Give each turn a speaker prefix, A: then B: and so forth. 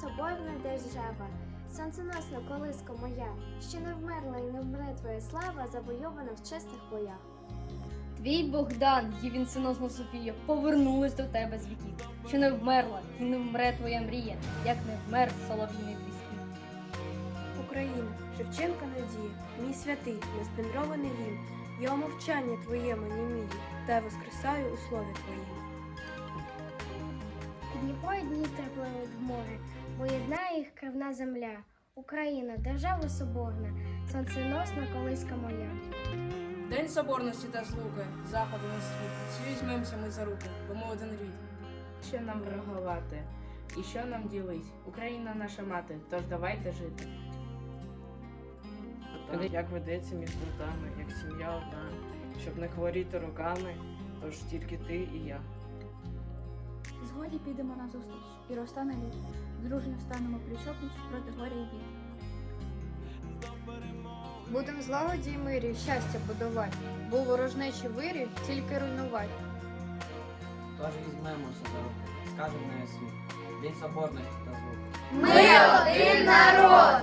A: соборна держава, сонценосна колиска моя, що не вмерла і не вмре твоя слава, завойована в чесних боях.
B: Твій Богдан і вінценосна Софія повернулись до тебе з віків, що не вмерла і не вмре твоя мрія, як не вмер солов'їний твій спів.
C: Україна, Шевченка надія, мій святий, неспендрований гімн, я у мовчанні твоєму німію, та воскресаю у слові твоїм.
A: Дніпро і Дністр пливуть в море, бо єднає їх кривна земля. Україна, держава соборна, сонценосна колиска моя.
D: День соборності та злуки, заходу на світ. Візьмемося ми за руки, бо ми один рід.
E: Що нам врагувати? І що нам ділить? Україна наша мати, тож давайте жити.
F: Так, як ведеться між братами, як сім'я одна, щоб не хворіти роками, тож тільки ти і я.
G: Згоді підемо на зустріч і розтане лід. Дружньо станемо пліч-опліч проти горя і бід.
H: Будем злагоді й мирі, щастя будувати, бо ворожнечі вирі тільки руйнувати.
I: Тож візьмемося за руки, скажемо на світ, День соборності та звуку.
H: Ми один народ!